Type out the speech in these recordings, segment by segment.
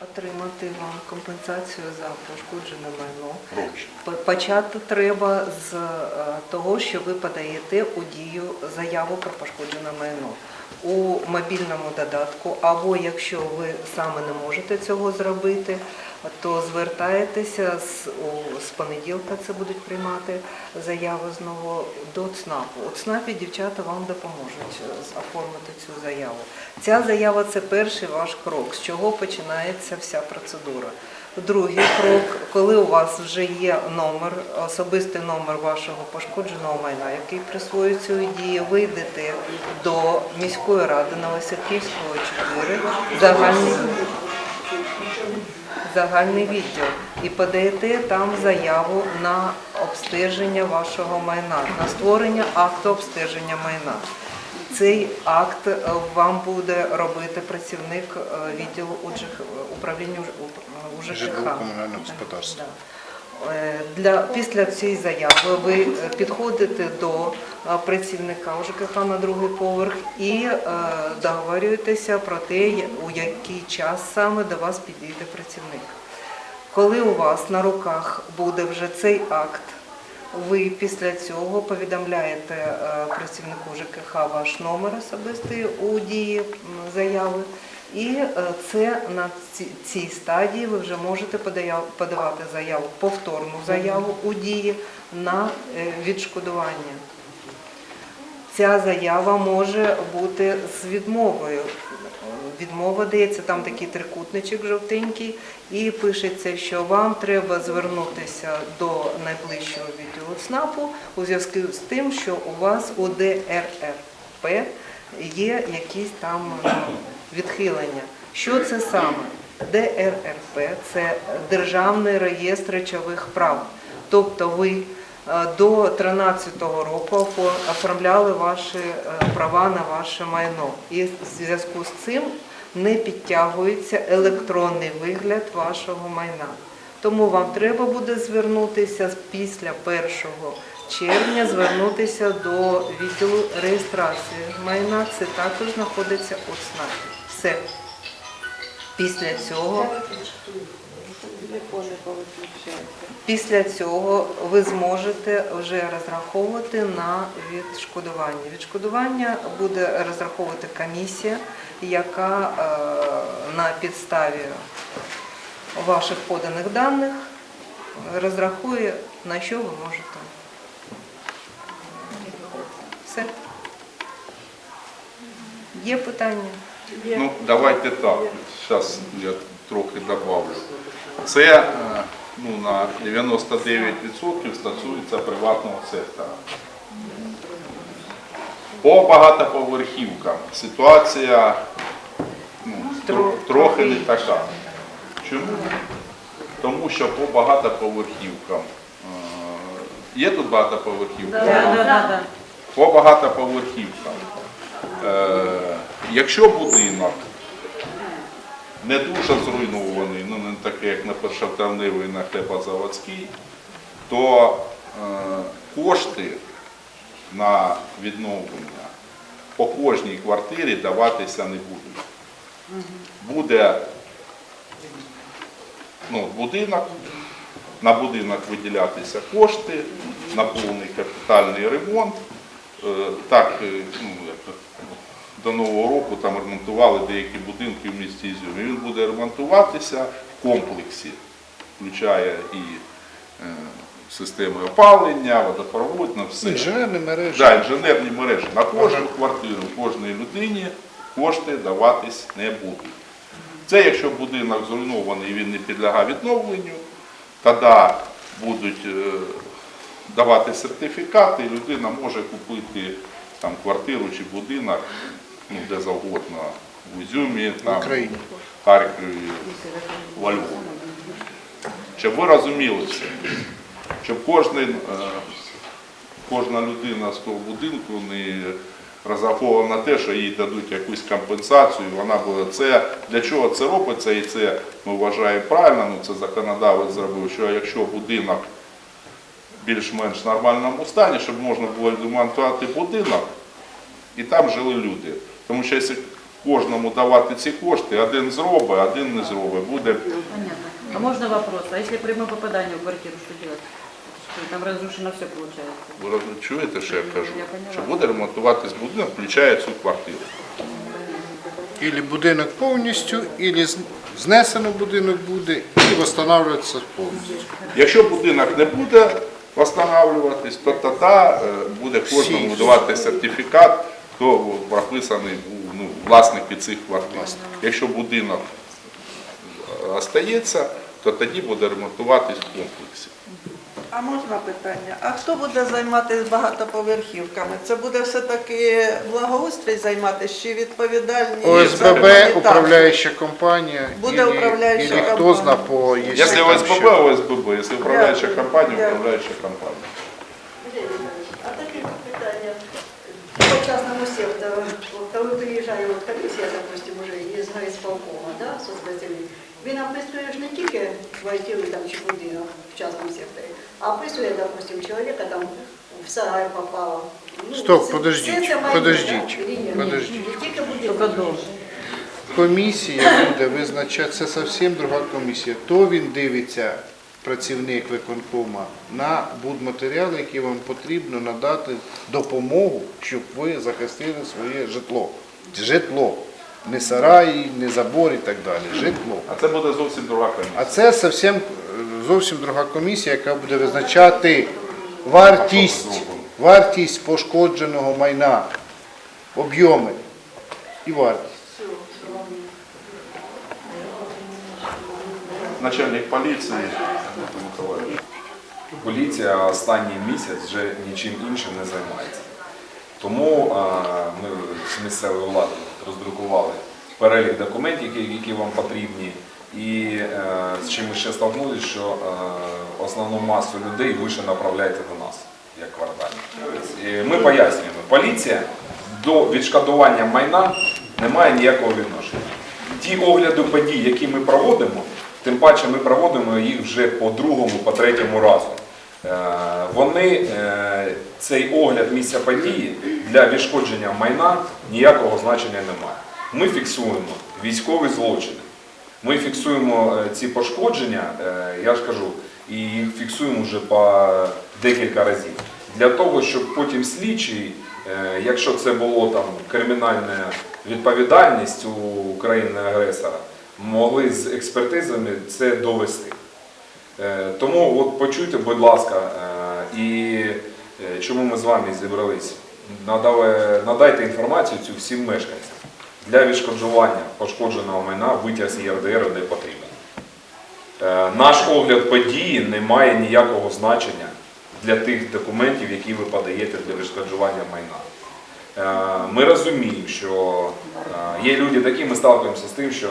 отримати вам компенсацію за пошкоджене майно. Почати треба з е, того, що ви подаєте у дію заяву про пошкоджене майно у мобільному додатку, або якщо ви саме не можете цього зробити, то звертаєтеся з, у- з понеділка, це будуть приймати заяву знову до ЦНАПу. У ЦНАПі дівчата вам допоможуть е, оформити цю заяву. Ця заява це перший ваш крок, з чого починається вся процедура. Другий крок, коли у вас вже є номер, особистий номер вашого пошкодженого майна, який присвоюється у дії, ви йдете до міської ради Новосибківського 4, загальний, загальний відділ, і подаєте там заяву на обстеження вашого майна, на створення акту обстеження майна. Цей акт е, вам буде робити працівник е, відділу управління у- у Житлово-комунального господарства. Е, Для, після цієї заяви ви е, підходите до е, працівника УЖКХ на другий поверх і договорюєтеся про те, у який час саме до вас підійде працівник. Коли у вас на руках буде вже цей акт, ви після цього повідомляєте працівнику ЖКХ ваш номер особистий у дії заяви, і е, це на цій стадії ви вже можете подавати заяву, повторну заяву у дії на е, відшкодування. Ця заява може бути з відмовою. Відмова дається, там такий трикутничок жовтенький, і пишеться, що вам треба звернутися до найближчого відділу ЦНАПу у зв'язку з тим, що у вас у ДРРП є якісь там е, відхилення. Що це саме? ДРРП це Державний реєстр речових прав. Тобто ви е, до 2013 року оформляли ваші е, права на ваше майно. І в зв'язку з цим не підтягується електронний вигляд вашого майна. Тому вам треба буде звернутися після 1 червня, звернутися до відділу реєстрації майна. Це також знаходиться у ЦНАПі. Все. Після цього Після цього ви зможете вже розраховувати на відшкодування. Відшкодування буде розраховувати комісія, яка е, на підставі ваших поданих даних розрахує, на що ви можете. Все. Є питання? Ну, давайте так. Зараз я трохи добавлю. Це е, ну, на 99% стосується приватного сектора. По багатоповерхівкам ситуація ну, тро- трохи не така. Чому? Тому що по багатоповерхівкам. е, Є тут багатоповерхівка? По багатоповерхівкам. Е, якщо будинок не дуже зруйнований, ну не такий, як на першотравневий на хлібозаводський, то е, кошти на відновлення по кожній квартирі даватися не будуть. Буде ну, будинок, на будинок виділятися кошти, на повний капітальний ремонт. Е, Так, ну, як, до Нового року там ремонтували деякі будинки в місті Ізюмі. Він буде ремонтуватися в комплексі, включає і е, системи опалення, водопровод, на все. Інженерні мережі. Да, інженерні мережі. На кожну квартиру, кожній людині кошти даватись не будуть. Це якщо будинок зруйнований він не підлягає відновленню, тоді будуть е, давати сертифікати, і людина може купити там, квартиру чи будинок ну, де завгодно, в Ізюмі, там, Україні. Харкові, во Львові. Щоб ви розуміли це, щоб кожен, кожна людина з того будинку не розраховувала на те, що їй дадуть якусь компенсацію, вона буде це. Для чого це робиться, і це ми вважаємо правильно, ну це законодавець зробив, що якщо будинок в більш-менш нормальному стані, щоб можна було демонтувати будинок, і там жили люди. Тому що якщо кожному давати ці кошти, один зробить, один не зробить. Буде Понятно. А можно вопрос? А если прямое попадание в квартиру, что делать? Что, Там разрушено все получается. ви роз- чуєте, що я кажу? Я. Що буде ремонтуватись будинок, включає цю квартиру. Ілі будинок повністю, ілі знесено будинок буде і встановлюється повністю. Якщо будинок не буде встановлюватись, то тоді е, буде кожному давати сертифікат, хто прописаний ну, власники цих квартир. Якщо будинок е, остається, то тоді буде ремонтуватись в комплексі. А можна питання? А хто буде займатися багатоповерхівками? Це буде все-таки благоустрій займатися чи відповідальні? ОСББ, управляюча компанія, Буде ілі- управляюча ілі хто компанія. зна по там ОСББ, ще. ОСББ, якщо управляюча компанія, управляюча компанія. А таке питання по частному сектору. Коли приїжджає от комісія, допустим, уже із горисполкома, да, соцпрацівник, він описує ж не тільки квартиру там чи будинок в частному секторі, а описує, допустим, чоловіка там в сарай попало. Ну, Стоп, це- подождіть, це- майно, подождіть, да, чи ні? подождіть. Не тільки будинок. Комісія буде визначати, це зовсім друга комісія. То він дивиться, працівник виконкома, на будматеріали, які вам потрібно надати допомогу, щоб ви захистили своє житло. Житло. Не сараї, не забор і так далі. Житло. А це буде зовсім друга комісія. А це зовсім, зовсім друга комісія, яка буде визначати вартість, вартість пошкодженого майна, об'єми і вартість. Начальник поліції Миколаївич. Поліція останній місяць вже нічим іншим не займається. Тому ми з місцевої влади роздрукували перелік документів, які вам потрібні. І е, з чим ми ще столкнулися, що е, основну масу людей ви ще направляєте до нас, як квартальні. Ми пояснюємо, поліція до відшкодування майна не має ніякого відношення. Ті огляди подій, які ми проводимо, тим паче ми проводимо їх вже по другому, по третьому разу. Е, Вони, цей огляд місця події для відшкодження майна ніякого значення не має. Ми фіксуємо військові злочини. Ми фіксуємо е, ці пошкодження, е, я ж кажу, і їх фіксуємо вже по декілька разів. Для того, щоб потім слідчий, е, якщо це було там кримінальна відповідальність у країни-агресора, могли з експертизами це довести. Тому от почуйте, будь ласка, і чому ми з вами зібрались? Надайте інформацію цю всім мешканцям. Для відшкоджування пошкодженого майна витяг з ЄРДР не потрібен. Наш огляд події не має ніякого значення для тих документів, які ви подаєте для відшкоджування майна. Е, Ми розуміємо, що е, є люди такі, ми сталкуємося з тим, що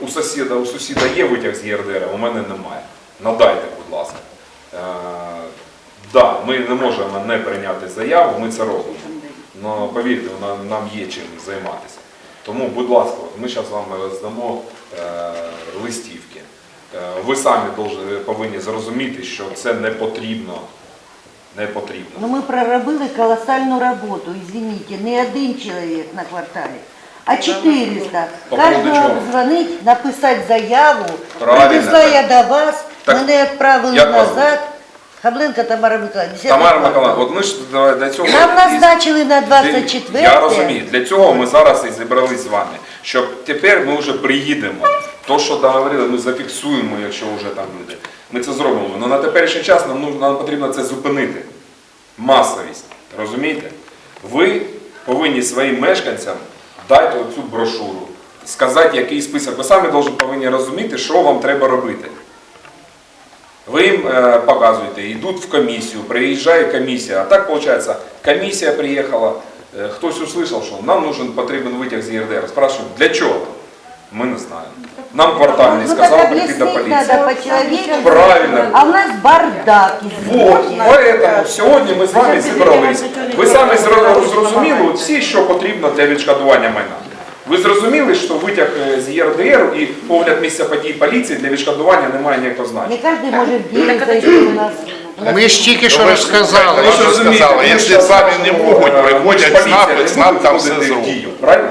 у сусіда, у сусіда є витяг з ЄРДР, а у мене немає. Надайте, будь ласка. Е, да, ми не можемо не прийняти заяву, ми це робимо. Але повірте, нам є чим займатися. Тому, будь ласка, ми зараз вам роздамо е, листівки. Е, ви самі повинні зрозуміти, що це не потрібно. Не потрібно. Ну ми проробили колосальну роботу, извините, не один чоловік на кварталі, а 400. По Кожного дзвонить, написати заяву. Привезла я до вас, Так, мене відправили назад. Хабленко Тамара Миколаївна. Тамара. Миколаївна, от ми ж до, до цього. Нам назначили на 24 Я розумію. Для цього ми зараз і зібрались з вами. Щоб тепер ми вже приїдемо. То, що договорили, ми зафіксуємо, якщо вже там люди. Ми це зробимо. Але на теперішній час нам, нужно- нам потрібно це зупинити. Масовість. Розумієте? Ви повинні своїм мешканцям дати оцю брошуру, сказати, який список. Ви самі должны- повинні розуміти, що вам треба робити. Ви їм е, показуєте, йдуть в комісію, приїжджає комісія. А так виходить, комісія приїхала, хтось услышав, що нам нужен потрібен витяг з ЄРДР. Спрашиваємо, для чого? Ми не знаємо. Нам квартальний Ну сказав прийти до поліції. Правильно. А в нас бардак, Вот, поэтому сьогодні ми з вами зібрались. Ви самі зро- зрозуміли всі, що потрібно для відшкодування майна. Ви зрозуміли, що витяг е, з ЄРДР і погляд місця подій поліції для відшкодування не має ніякого Не кожен може зайти у нас. Ми ж тільки що розказали. Ви ж розумієте, якщо самі не е, можуть, приходять не ЦНАП будуть там все зробить. Правильно?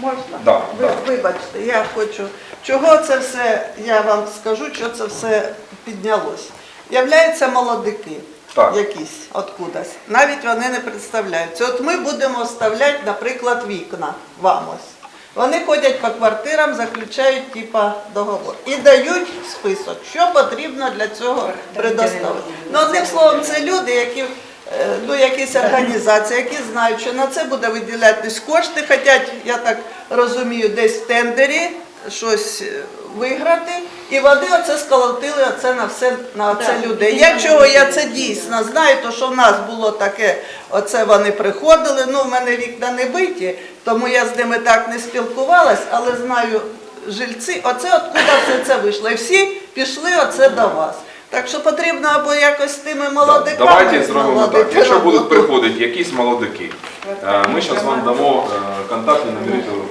Можна? Да. вибачте, я хочу. Чого це все, я вам скажу, що це все піднялось. Являються молодики Так. якісь откудась. Навіть вони не представляються. От ми будемо вставляти, наприклад, вікна вам ось. Вони ходять по квартирам, заключають типа договор і дають список, що потрібно для цього предоставити. Ну, одним словом, це люди, які е, ну, якісь організації, які знають, що на це буде виділятись кошти, хочуть, я так розумію, десь в тендері щось е, виграти, і вони оце сколотили оце на все на це людей. Я чого я це дійсно знаю, то що в нас було таке, оце вони приходили. Ну, в мене вікна не биті, тому я з ними так не спілкувалась, але знаю жильці, оце откуда все це вийшло. І всі пішли оце до вас. Так що потрібно або якось з тими молодиками. Давайте зробимо так. Якщо будуть приходити якісь молодики, е, ми зараз вам дамо е, контактні номери телефонів.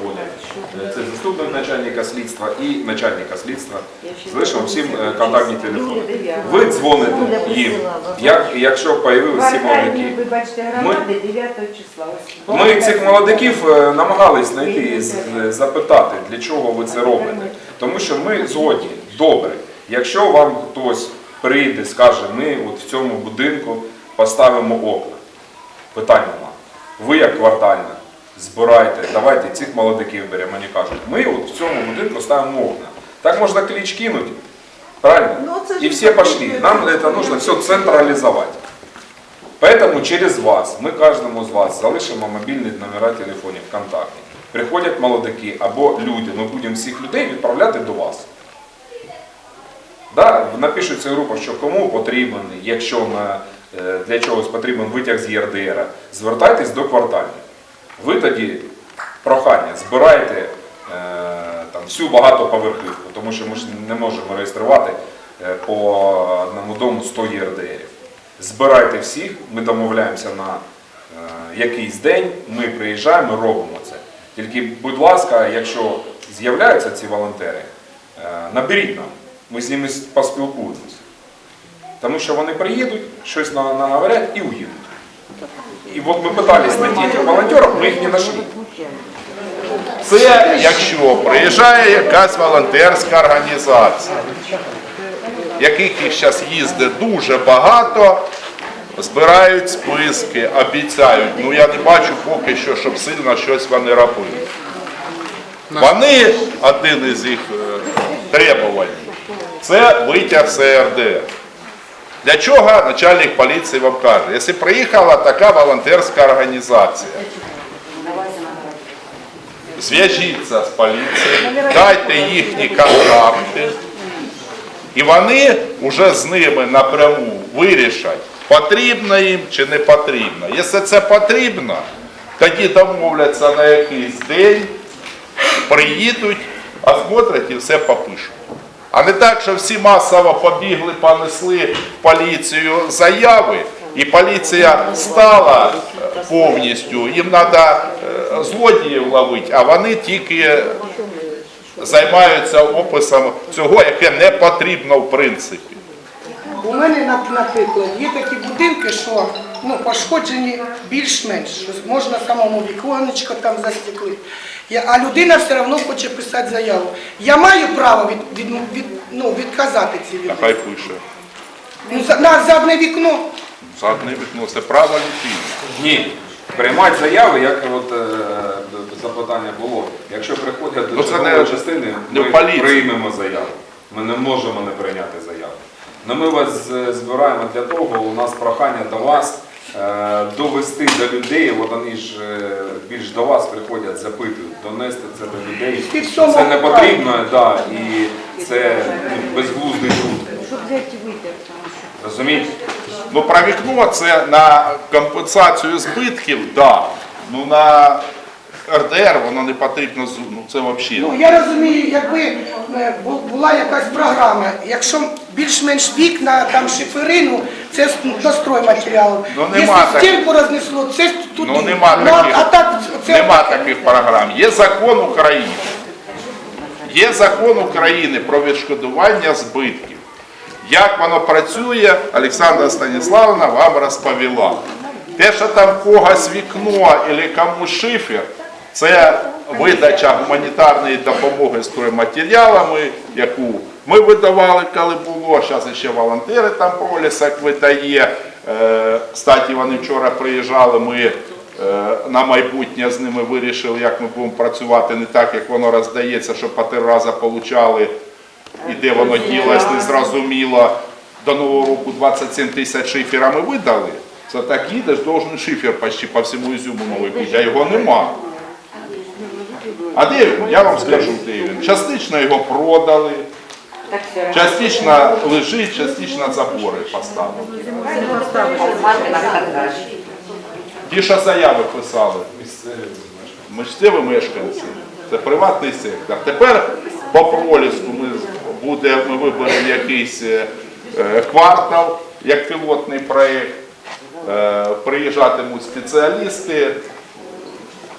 Е, заступник начальника слідства і начальника слідства. Залишимо всім е, контактні телефони. Ви дзвоните їм, як, якщо появилися ці молодики. Ви бачите, громади 9 числа. Ми цих молодиків е, намагались знайти і запитати, для чого ви це робите. Тому що ми згодні, добре. Якщо вам хтось прийде, скаже, ми от в цьому будинку поставимо окна. Питань нема. Ви як квартальна, збирайте, давайте цих молодиків беремо, вони кажуть, ми от в цьому будинку ставимо окна. Так можна кліч кинути, правильно? Ну, це ж И. Нам это нужно все централизовать. Поэтому через вас, ми кожному з вас залишимо мобільні номера телефонів, контактні. Приходять молодики або люди, ми будемо всіх людей відправляти до вас. Да, напишуться група, що кому потрібен, якщо на, е, для чогось потрібен витяг з ЄРДР, звертайтесь до квартальних. Ви тоді прохання збирайте е, там, всю багатоповерхівку, тому що ми ж не можемо реєструвати е, по одному дому 100 ЄРДРів. Збирайте всіх, ми домовляємося на е, якийсь день, ми приїжджаємо, робимо це. Тільки, будь ласка, якщо з'являються ці волонтери, е, наберіть нам, ми з ними поспілкуємося. Тому що вони приїдуть, щось наговорять і уїдуть. І от ми питались знайти этих волонтерів, ми їх не знайшли. Це якщо приїжджає якась волонтерська організація, яких їх зараз їздить дуже багато, збирають списки, обіцяють. Ну я не бачу поки що, щоб сильно щось вони робили. Вони, один із їх е, требувань, це витяг СРД. Для чого начальник поліції вам каже, якщо приїхала така волонтерська організація, зв'яжіться з поліцією, дайте їхні контакти, і вони вже з ними напряму вирішать, потрібно їм чи не потрібно. Якщо це потрібно, тоді домовляться на якийсь день, приїдуть, осмотрять і все попишуть. А не так, що всі масово побігли, понесли в поліцію заяви, і поліція стала е, повністю, їм треба злодіїв ловити, а вони тільки займаються описом цього, яке не потрібно в принципі. У мене, нап- наприклад, є такі будинки, що ну, пошкоджені більш-менш, можна самому віконечко там застеклити. Я- А людина все одно хоче писати заяву. Я маю право від, від, від, ну, відказати цій людині. Нехай пише. Ну, за, на, за одне вікно. Задне вікно це право людини. Ні. Приймати заяви, як от е, запитання було. Якщо приходять до Ну, це чергової не- частини, не ми в поліції. приймемо заяву. Ми не можемо не прийняти заяву. Но ми вас е, збираємо для того, у нас прохання до вас довести до людей, от вони ж е, більш до вас приходять, запитують, донести це до людей. Що Це не потрібно, да, і це ну, безглуздий труд. Щоб взяти витяг. Розумієте? Ну, про вікно це на компенсацію збитків, так. Да. Ну на РДР воно не потрібно, з- ну це взагалі. Ну, я розумію, якби е, бу- була якась програма, якщо більш-менш вікна, там шиферину, це до стройматеріалу. Ну, нема Якщо стінку рознесло, це туди. Ну нема а- таких, а так, це нема таких програм. Є закон України. Є закон України про відшкодування збитків. Як воно працює, Олександра Станіславовна вам розповіла. Те, що там в когось вікно або комусь шифер, це видача гуманітарної допомоги стройматеріалами, яку ми видавали, коли було. Зараз ще волонтери там пролісок видає. Е, Кстати, вони вчора приїжджали. Ми е, на майбутнє з ними вирішили, як ми будемо працювати не так, як воно роздається, щоб по три рази получали і де воно ділось, не зрозуміло. До Нового року 27 тисяч шифера ми видали. Це так їдеш, должен шифер почти по всьому Ізюму новий бути, а його нема. А де він? Я вам скажу, де він. Частично його продали. Частично лежить, частично забори продаж. Ті, що заяви писали, місцеві мешканці, це приватний сектор. Тепер по проліску ми буде, ми виберемо якийсь е, е, квартал як пілотний проєкт. Е, Приїжджатимуть спеціалісти,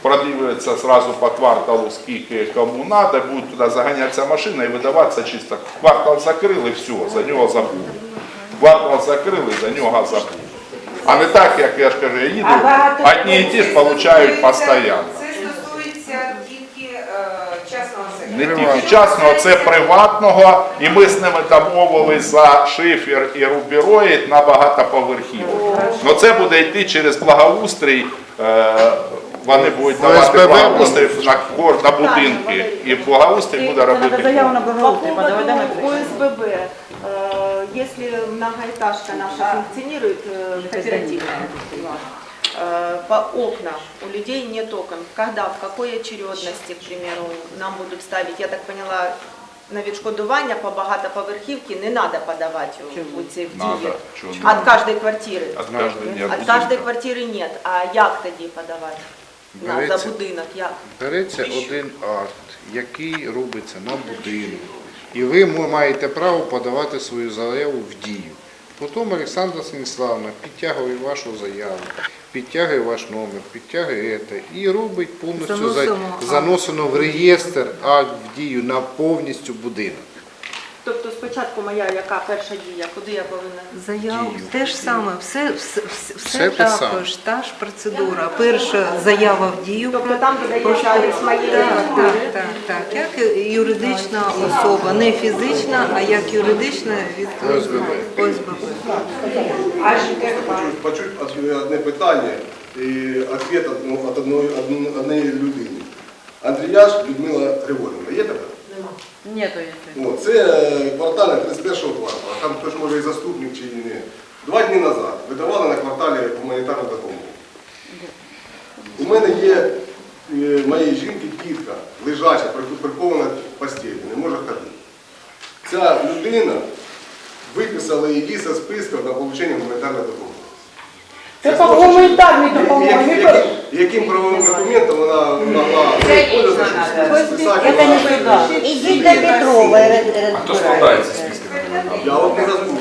продивляться зразу по кварталу, скільки кому треба, буде туди заганятися машина і видаватися чисто. Квартал закрили, все, за нього забули. Квартал закрили, за нього забули. А не так, як я ж кажу, я їду, одні і ті ж получають постійно. Це стосується тільки е. Не тільки частного, це приватного, і ми з ними домовились за шифер і рубіроїд на багатоповерхівок. Ну це буде йти через благоустрій. е, Вони будуть давати ОСББ благоустрій на, кор- на будинки, і благоустрій буде Надо робити. заяву на По благоустрой поводу подавать, да, например? ОСББ, э, если многоэтажка наша функционирует э, кооперативно, э, по окнам, у людей нет окон, когда, в какой очередности, к примеру, нам будут ставить, я так поняла, на відшкодування по багатоповерхівці не треба подавати у, у ці в Надо. дії. Чого Від не? кожної квартири. От кожної не От будинка. кожної квартири нет. А як тоді подавати? На, за Береться. будинок, як? Береться один акт, який робиться на будинок, і ви маєте право подавати свою заяву в дію. Потім Олександра Станіславна підтягує вашу заяву, підтягує ваш номер, підтягує це і робить повністю заносено в реєстр акт в дію на повністю будинок. Тобто спочатку моя яка перша дія, куди я повинна? Заяву Дію. те ж саме, все, все, все, Все те також, та ж процедура. Перша заява в дію. Тобто там додається адрес моєї так, квартири? так, так, так. Як юридична особа, не фізична, а як юридична від ОСББ. ОСББ. Хочу почути од- одне питання і відповідь від одної, одн- людини. Андріяш Людмила Григорівна, є така? Нету, если. О, це е, квартальна 31 квартала, там хтось може і заступник чи ні. Два дні назад видавали на кварталі гуманітарну допомогу. У мене є е, моєї жінки тітка, лежача, при- прикована в постелі, не може ходити. Ця людина виписала її зі списку на отримання гуманітарної допомоги. Це по гуманітарній я- Яким правовим документом вона могла списати? Это не сюда. Идите до Петрова А хто складає ці списки? Я от не розумію.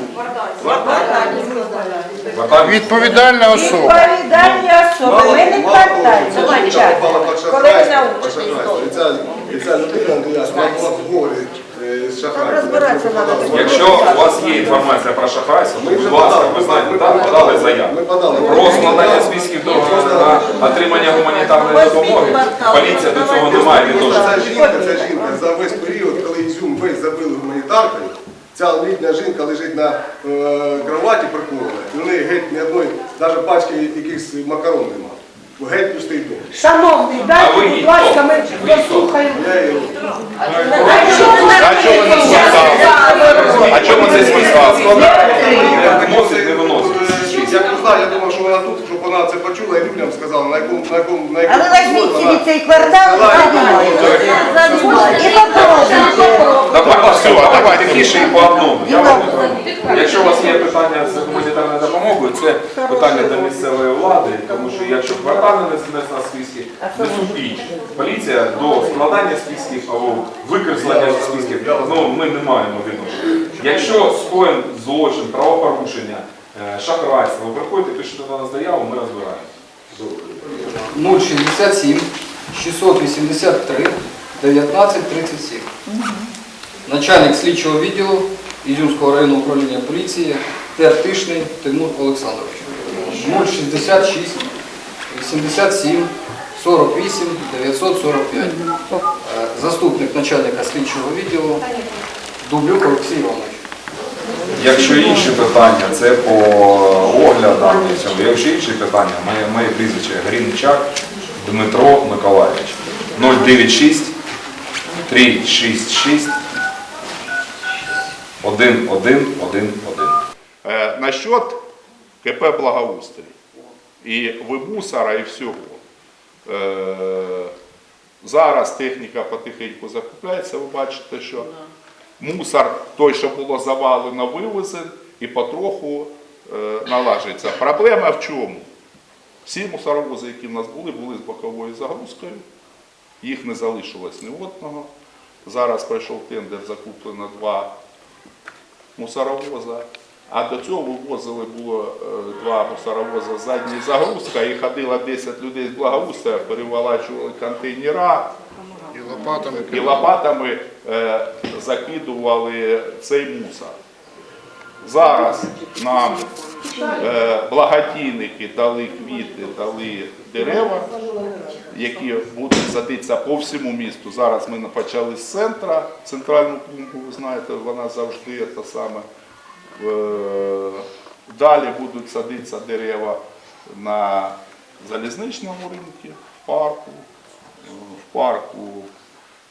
Відповідальна особа. Відповідальні особи, ми не квартальні. Коли ви научитесь І ця, і ця людина, вона була в горі з шахрайством. розбиратися треба. Якщо у вас є інформація про шахрайство, то, Ми вже будь ласка, ви знаєте, так, подали. подали заяву. Ми подали. Про складання списків до на отримання гуманітарної допомоги. Поліція до цього не має відношення. Ця жінка, ця жінка за весь період, коли Ізюм весь забили гуманітаркою, ця літня жінка лежить на е, кроваті приколена, і у неї геть ні одної, навіть пачки якихось макарон немає. Геть пустий дом. Шановний, дайте, будь ласка, ми послухаємо. А чому це списали? Я я думав, що вона тут, щоб вона це почула і людям сказала, на якому, на якому, на якому вы возьмите вона- цей квартал и занимайтесь. И попробуйте. Давайте, все, давайте. тихіше і по одному. Я вам. Якщо у вас є питання з гуманітарною допомогою, це питання до місцевої влади, тому що якщо квартальне не знесена списки, несуть інші. Поліція до складання списків або викреслення списків, ну ми не маємо відношення. Якщо скоєн злочин, правопорушення, шахрайство, ви приходите, пишете на нас заяву, ми розбираємо. 067 683 1937. Начальник слідчого відділу Ізюмського районного управління поліції Тертишний Тимур Олександрович. 066 87 48 945. Е, Заступник начальника слідчого відділу Дублюк Олексій Іванович. Якщо інші питання, це по оглядам і цьому. Якщо інші питання, моє, моє прізвище Грінчак Дмитро Миколаївич. 096 366 1111. Е, Насчет КП благоустрій і вимусора і всього. Е, Зараз техніка потихеньку закупляється, ви бачите, що мусор, той, що було завалено, вивезен і потроху е, налажується. Проблема в чому? Всі мусоровози, які в нас були, були з боковою загрузкою, їх не залишилось ні одного. Зараз пройшов тендер, закуплено два мусоровоза. А до цього вивозили було е, два мусоровоза з задньої загрузка і ходило 10 людей з благоустрою, переволачували контейнера І лопатами. і лопатами е, закидували цей мусор. Зараз нам е, благодійники дали квіти, дали дерева, які будуть садитися по всьому місту. Зараз ми почали з центра, центральну клумбу, ви знаєте, вона завжди те саме. Е, Далі будуть садитися дерева на залізничному ринку, в парку, в парку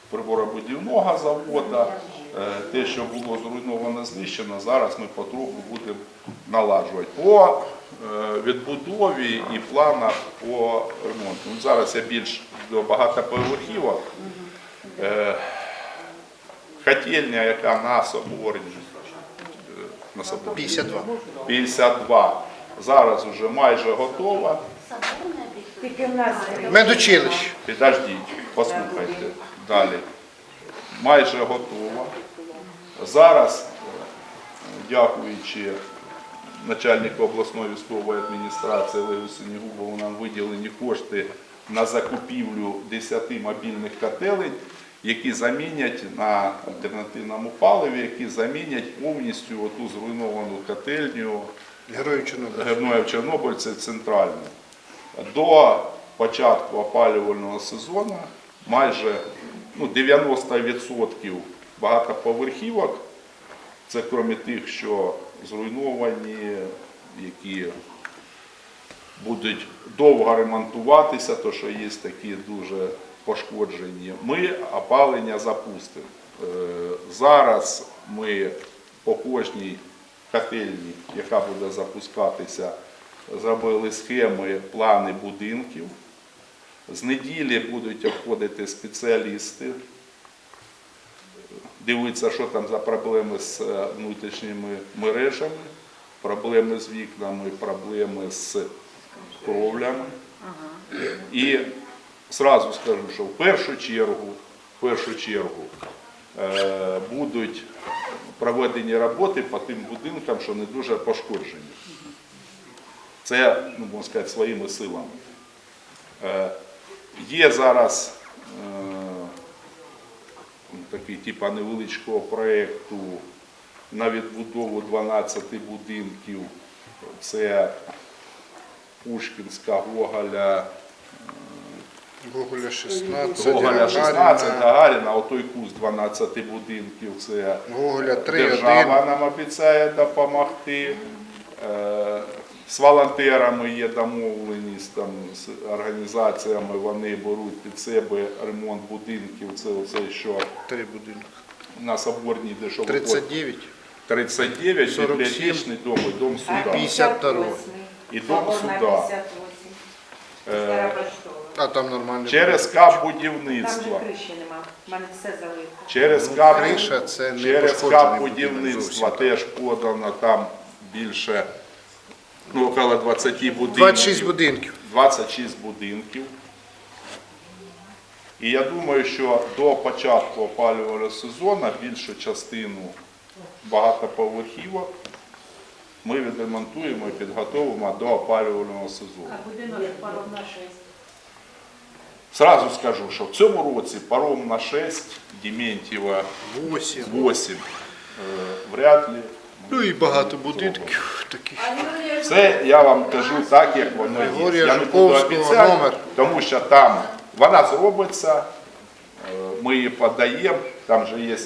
приборобудівного заводу. Е, Те, що було зруйновано, знищено, зараз ми потроху будемо наладжувати. По е, відбудові і планах по ремонту. Ну, Зараз я більш до багатоповерхівок. Е, Котельня, яка на Соборні, е, на Соборні 52. 52, зараз вже майже готова. Тільки в нас Медучилище. Підождіть, послухайте далі. Майже готова. Зараз, дякуючи начальнику обласної військової адміністрації Олегу Синігубову, нам виділені кошти на закупівлю 10 мобільних котелень, які замінять на альтернативному паливі, які замінять повністю оту зруйновану котельню Герою Чорнобиля. Герноїв Чорнобиль це центральне. До початку опалювального сезону майже ну, 90% багатоповерхівок, це крім тих, що зруйновані, які будуть довго ремонтуватися, то що є такі дуже пошкоджені, ми опалення запустимо. Е, Зараз ми по кожній котельні, яка буде запускатися, зробили схеми, плани будинків. З неділі будуть обходити спеціалісти, дивитися, що там за проблеми з е, внутрішніми мережами, проблеми з вікнами, проблеми з кровлями. І зразу скажу, що в першу чергу, в першу чергу е, будуть проведені роботи по тим будинкам, що не дуже пошкоджені. Це, ну, можна сказати, своїми силами. Е, Є зараз е, такий типа невеличкого проєкту на відбудову 12 будинків. Це Пушкінська, Гоголя, Гоголя 16, Гоголя 16, Гагаріна, отой кус 12 будинків. Це Гоголя 3, Держава 1. нам обіцяє допомогти. З волонтерами є домовленість там, з організаціями, вони беруть під себе ремонт будинків. Це оце, що Три будинки. на Соборній дешово 39. 39, 47, бібліотечний дом і дом суда. 52. І дом суда. Е, А там нормально. Через Там кап же будівництва. криші нема. У мене все залито. Через Ну, кап, криша це не через пошкоджений кап будинок будівництва зовсім. теж подано там більше, ну, около 20 будинків. 26 будинків. 26 будинків. І я думаю, що до початку опалювального сезону більшу частину багатоповерхівок ми відремонтуємо і підготовимо до опалювального сезону. А будинок паром на 6. Сразу скажу, що в цьому році паром на 6, Дементьєва 8. 8. Е, Вряд ли. Ну і багато будинків таких. Це я вам кажу так, як воно є. Я не буду обіцяти, тому що там вона зробиться, е, ми її подаємо, там же є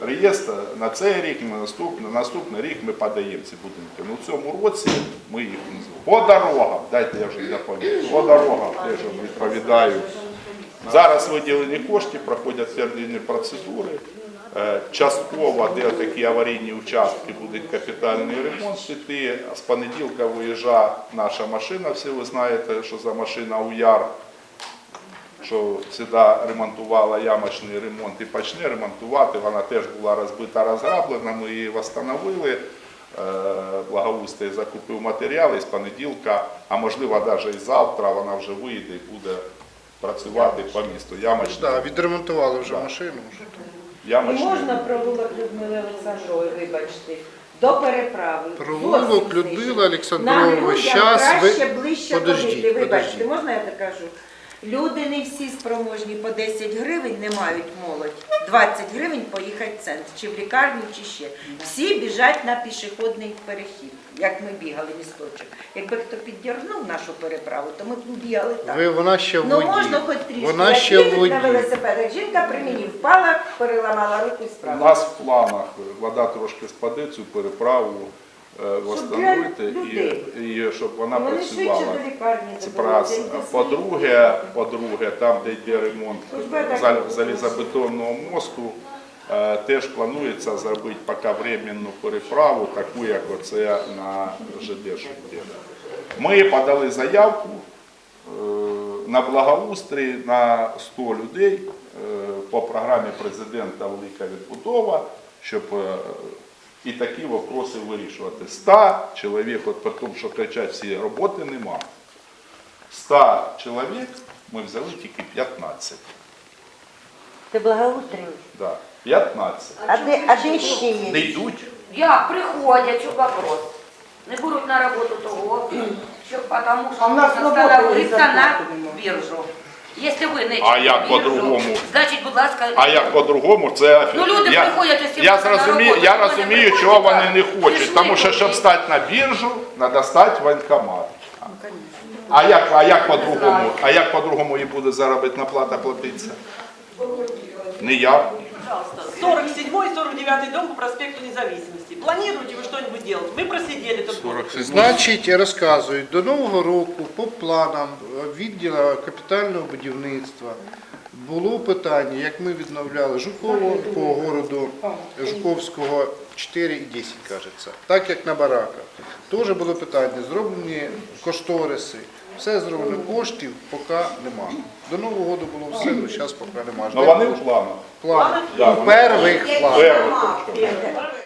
реєстр на цей рік, на наступний, на наступний рік ми подаємо ці будинки. Ну в цьому році ми їх не зробимо. По дорогам, дайте я вже доповім. По дорогам теж відповідаю. Зараз виділені кошти, проходять тендерні процедури. Е, Частково, де такі аварійні участки, буде капітальний ремонт іти. З понеділка виїжджає наша машина, всі ви знаєте, що за машина УЯР, що завжди ремонтувала ямочний ремонт і почне ремонтувати. Вона теж була розбита, розграблена, ми її встановили. Е, Благоустрій закупив матеріали з понеділка, а можливо навіть і завтра вона вже вийде і буде працювати по місту. Ямочний, Да, відремонтували вже машину. І ямочний можна провулок Людмили Олександрової, вибачте, до переправи. Провулок Зовсім Людмили знижено. Олександрової. Нам людям Щас ви- краще ближче Подождіть, ходити. Вибачте, подождіть. можна я так кажу? Люди не всі спроможні по 10 гривень не мають молодь. 20 гривень поїхати в центр, чи в лікарню, чи ще. Всі біжать на пішохідний перехід, як ми бігали місточок. Якби хто піддергнув нашу переправу, то ми б бігали так. Ви, вона ще в Ну воді. можна хоч трішки. Вона Як ще в їздить воді. на велосипедах. Жінка при мені впала, переламала руку і У справа. нас в планах вода трошки спаде, цю переправу е, восстановити людей. і, і щоб вона Вони швидше працювала. до лікарні Це раз. По-друге, по-друге, там, де йде ремонт так зал- залізобетонного мосту, теж планується зробити поки временну переправу, таку, як оце на ЖД. що. Ми подали заявку е, на благоустрій на 100 людей е, по програмі президента Велика відбудова, щоб е, і такі вопроси вирішувати. 100 чоловік, от при тому, що кричать всі роботи нема. 100 чоловік ми взяли тільки 15. Це благоустрій. Да. 15. А де, а де ще Не є? йдуть. Як приходять, що вопрос. Не беруть на роботу того, що потому А в що нас можна роботи становитися зарплати на немає. біржу. Якщо ви не А як біржу, по-другому? Значить, будь ласка, А як по-другому, це Ну, люди я, приходять усі я на зрозумію, роботу, я вони розумію, приходять, чого вони так. не Пішли хочуть. Тому що, щоб туди. стати на біржу, треба стати в воєнкомат. А як, а як по-другому? А як по-другому і буде заробітна плата платитися? Ніяк. Пожалуйста, 47 49 дом по проспекту Независимости. Планируете вы что-нибудь делать? Мы просидели тут. Значить, розказують, до Нового року по планам відділу капітального будівництва було питання, як ми відновляли Жуково по городу Жуковського 4 і 10, кажеться, так як на бараках. Теж було питання, зроблені кошториси, все зроблено, коштів поки нема. До Нового року було все, але зараз поки немає. Ну вони в планах. План. У первих планах. Перших.